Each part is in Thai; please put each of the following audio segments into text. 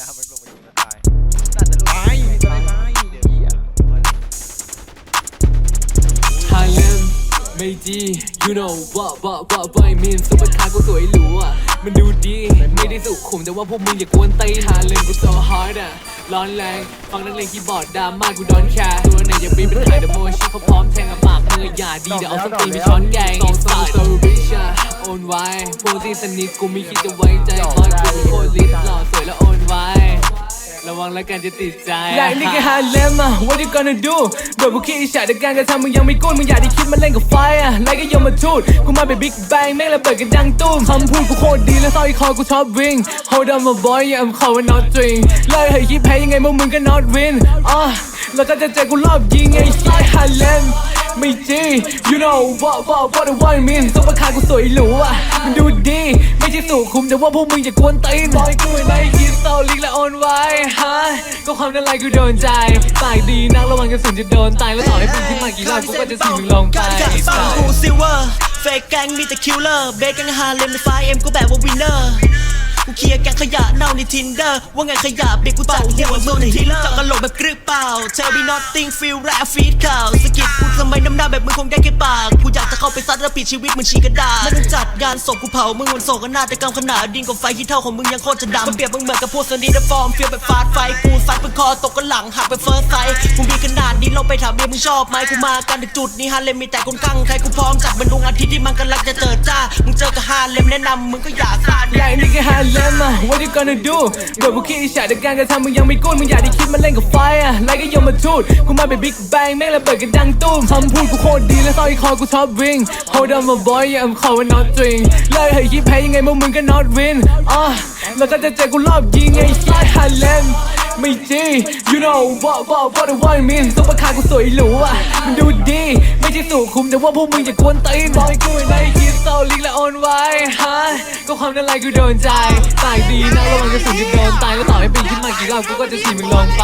น้ำมันลงมายิงแล้วตายน่าจะลูกตายตายตายเดี๋ยวเหี้ยฮาเลมไม่ดี you know what what what what I mean ซุปเปอร์คาร์กูสวยหรูอะมันดูดี ไม่ได้สุขุมแต่ว่าพวกมึงอย่ากวนตีนฮาเลมกู so hard อะร้อนแรง ฟังนักเลงคีย์บอร์ดดราม่ากูดอนแคร์ตัวไหนอย่าปีนเป็นไข่แต่โมชิเขาพร้อมแทงกับหมากมืออย่าดีเดี๋ยวเอาสตีไปช้อนแกงสองสาวโซบิชอะโอน ไว้พวกที่สนิทกูไม่คิดจะไว้ใจคอยกูเป็นโคตรลิสหล่อสวยแล้วโอนไว้ ระวังแล้วกันจะติดใจอยากนี่แค่ฮาเลมอะ what you gonna do โดยพวกขี้อิจฉาแต่การกระทำมึงยังไม่กุ้นมึงอยากได้คิดมาเล่นกับไฟอะไล่ก็ยอมมาทูดกูมาเป็นบิ๊กแบงแม่งระเบิดกันดังตุ้มคำพูดกูโคตรดีและสร้อยคอกูชอบวิ่ง hold on my boy yeah I'm calling not drink เลยให้คิดแพ้ยังไงพวกมึงก็ not win อะแล้วก็จะเจอกูรอบยิงไอ้ชายฮาเลม ไม่จริง you know what what what what I mean ซุปเปอร์คาร์กูสวยหรูอะมันดูดี ไม่ใช่สุขุมแต่ว่าพวกมึงอย่ากวนตีนบอยกูไม่คิดโซลิกและโอนไว้ฮะก็ความนั้นไรกูโดนใจปากดีนักระวังกระสุนจะโดนตายแล้วต่อให้ปืนขึ้นมากี่รอบกูก็จะสิงมึงลงไปฟังกูซิลเวอร์เฟกแกงมีแต่คิลเลอร์เบสแกงฮาเลมในไฟเอ็มก็แบบว่าวินเนอร์ กูเคลียร์แกงขยะเน่าในทินเดอร์ว่าไงขยะเบรกกูจัดหัวมึงในทีเลอร์จับกระโหลกแบบกรึบเปล่า Tell me nothing feel rap feed ข่าวสะกิดกูทำไมน้ำหน้าแบบมึงคงได้แค่ปาก กูอยากจะเข้าไปซัดแล้วปิดชีวิตมึงชีกระดาษไม่ต้องจัดงานศพกูเผามึงวันโศกนาฏกรรมขนาดดินกับไฟที่เท่าของมึงยังโคตรจะดำก็เปรียบมึงเหมือนกับพวกสนิทฟอร์มเฟียแบบฟาดไฟกูซัดเป็นคอตกกันหลังหักไปเฟิร์สไซกูมีขนาดนี้เราไปถามเมียมึงชอบไหมกูมากันถึงจุดนี้ฮาเลมมีแต่คนข้างใครกูพร้อมจัดมันดวงอาทิตย์ที่มันกำลังจะเจิดจ้ามึงเจอกับฮาเลมแนะนำมึงก็อย่าซาดอยากนี่แค่ฮาเลมอะ what you gonna do กดยพวกขี้อิจฉาแต่การกระทำมึงยังไม่กุ้นมึงอยากได้คิดมาเล่นกับไฟอะไรก็ยมมาทูดกูมาเป็นบิ๊กแบงแม่งระเบิดกันดังตุ้มคำพูดกูโคตรดีและสร้อยคอกูชอบวิ่ง hold on my boy yeah I'm calling not drink เลยให้คิดแพ้ยังไงมึงมึงก็ not win อะแล้วก็จะเจอกูรอบยิงไอ้ชายฮาเลม ไม่จริง you know what what what what I mean ซุปเปอร์คาร์กูสวยหรูอะมันดูดี ไม่ใช่สุขุมแต่ว่าพวกมึงอย่ากวนตีนบอยกูไม่ได้คิดโซลิกและโอนไว้ฮะก็ความนั้นไรกูโดนใจปากดีนะระวังกระสุนจะโดนตายแล้วต่อให้ปีนขึ้นมากี่รอบกูก็จะสีมึงลงไป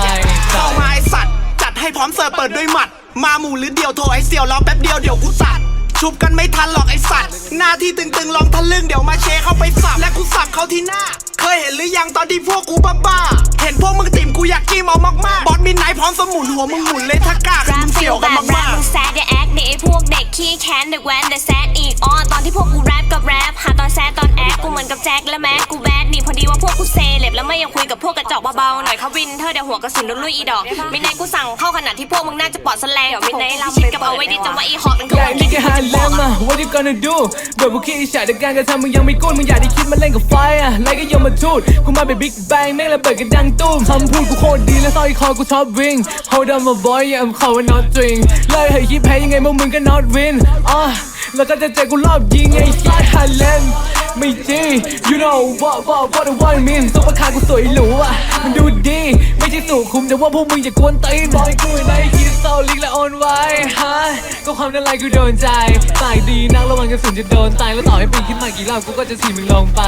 เข้ามาไอสัตว์จัดให้พร้อมเสิร์ฟเปิดด้วยหมัด มาหมู่หรือเดียวโทรไอเสี่ยวรอแป๊บเดียวเดี๋ยวกูสัตว ชุบกันไม่ทันหรอกไอสัตว์ หน้าที่ตึงๆลองทะลึ่งเดี๋ยวมาเชเข้าไปสับ และกูสับเขาที่หน้า เคยเห็นหรือยังตอนที่พวกกูบ้าๆเห็นพวกมึงติ่มกูอยากกิ้มเอามากๆบอสมินไนท์พร้อมสมุนหัวมึงหมุนเลยถ้ากล้าคือรัมึงเสี่ยวกันบแรมากมึงแซดอย่าแอคดิไอ้พวกเด็กขี้แค้นเด็กแว้นเด็กแซดอีกอ อนที่พวกกูแรปกับแรปหาตอนแซดตอนแอคกูเหมือนกับแจ็คและแม็กกูแบดนี่พอดีว่าพวกกูเซเลบแล้วไม่ยังคุยกับพวกกระจอกเบาๆหน่อยเขาวินเธอเดี๋ยวหัวกระสุนโดนลุยอีดอกมินไนกูสั่งเข้าขนาดที่พวกมึงน่าจะปอดแสลงเดี๋ยวมินไนลำชิดกับเอาไว้ดิจำว่าอีหอกมันคืออยากวันนี่ที่แค่กูฮาจะเลบอกมอะ what you gonna do โดยพวกขี้อิจฉาแต่การกระทำมึงยังไม่กุ้นมึงอยากได้คิดมาเล่นกับไฟอะไล่ก็ยอมมาทูดกูมาเป็นบิ๊กแบงแม่งระเบิดกันดังตุ้มคำพูดกูโคตรดีและสร้อยคอกูชอบวิ่ง hold on my boy yeah I'm calling not drink เลยให้คิดแพ้ยังไงพวกมึงก็ not win อะ แล้วก็จะเจอกูรอบยิงไอ้สายฮาเลมไม่จริง you know what what what the one mean ซุปเปอร์คาร์กูสวยหรูอะ มันดูดี ไม่ใช่สุขุมแต่ว่าพวกมึงอย่ากวนตีนบอยกูไม่ได้คิดโซลิกและโอนไว้ฮะ ก็ความนั้นไรกูโดนใจปากดีนักระวังกระสุนจะโดนตายแล้วต่อให้ปีนขึ้นมากี่รอบกูก็จะสีมึงลงไป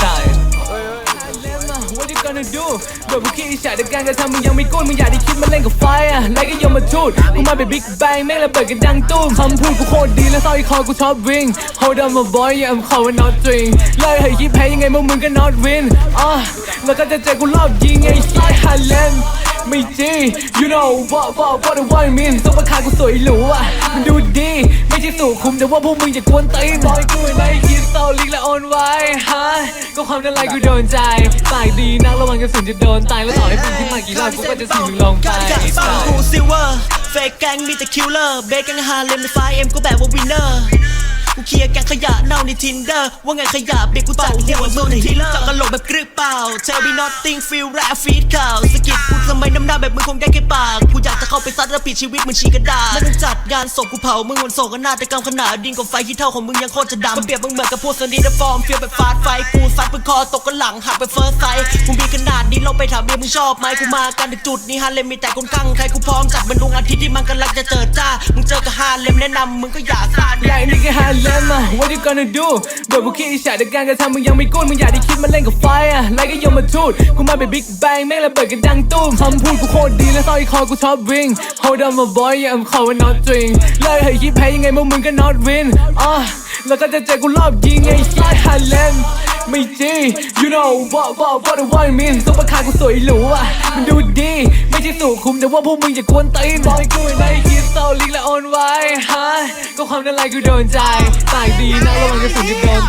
ใช่ gonna do โดยพวกขี้อิจฉาแต่การกระทำมึงยังไม่กุ้นมึงอยากได้คิดมาเล่นกับไฟอะไล่ก็ยมมาทูดกูมาเป็นบิ๊กแบงแม่งระเบิดกันดังตุ้มคำพูดกูโคตรดีและสร้อยคอกูชอบวิ่ง Hold on my boy yeah I'm calling not drink เลยให้คิดแพ้ยังไงพวกมึงก็ not win อะแล้วก็จะเจอกูรอบยิงไอ้ชายฮาเลมไม่จริง you know what what what what I mean ซุปเปอร์คาร์กูสวยหรูอะมันดูดี หนูคุมแต่ว่าพวกมึงจะกวนตีนบอยกูไม่ได้คิดโซลิกและโอนไว้ฮะก็ความนั้นไรกูโดนใจปากดีนักระวังกระสุนจะโดนตายแล้วต่อให้ปีนขึ้นมากี่รอบกูก็จะสีมึงลงไปกูซิลเวอร์เฟกแกงมีแต่คิลเลอร์เบสแกงฮาเลมในไฟเอ็มก็แบบว่าวินเนอร์ เคลียร์แกงขยะเน่าในทินเดอร์ว่าไงขยะเบรกกูจัดหัวมึงในทีเลอร์จับกระโหลกแบบกรึบเปล่า Tell me nothing feel rap feed ข่าวสกิดกูดทำไมน้ำหน้าแบบมึงคงได้แค่ปากกูอยากจะเข้าไปซัดแล้วปิดชีวิตมึงชีกระดาษไม่ต้องจัดงานศพกูเผามึงวันโศกนาฏกรรมขนาดดินกับไฟที่เท่าของมึงยังโคตรจะดำก็เปรียบมึงเหมือนกับพวกสนิทฟอร์มเฟียลแบบฟาดไฟกูซัดเป็นคอตกกันหลังหักไปเฟิร์สไซกูมีขนาดนี้เราไปถามเมียมึงชอบไหมกูมากันถึงจุดนี้ฮาเลมมีแต่คนข้างใครกูพร้อมจัดมันดวงอาทิตย์ที่มันกำลังจะเจิดจ้ามึงเจอกับฮาเลมแนะนำมึงก็อย่าซาดอยากนี่แค่ฮาเลเลมอะ what you gonna do แบบพวกขี้อิจฉาแต่การกระทำมึงยังไม่กู้มึงอยากได้คิดมาเล่นกับไฟอะไล่ก็ยมมาทูดกูมาเป็นบิ๊กแบงแม่งระเบิดกันดังตุ้มคำพูดกูโคตรดีและสร้อยคอกูชอบวิ่ง hold on my boy yeah I'm calling not drink เลยให้คิดแพ้ยังไงพวกมึงก็ not win อะ แล้วก็จะเจอกูรอบยิงไอ้ชายฮาเลมไม่จริง you know what what what I want mean ซุปเปอร์คาร์กูสวยหรูอะ มันดูดี ไม่ใช่สูคุมแต่ว่าพวกมึงอยากวนตีนบอยกูในคิดโซลิกและออนไว้ฮะ ก็ความนั้นไรกูโดนใจ ตายดีนะระวังกระสุนจะโดน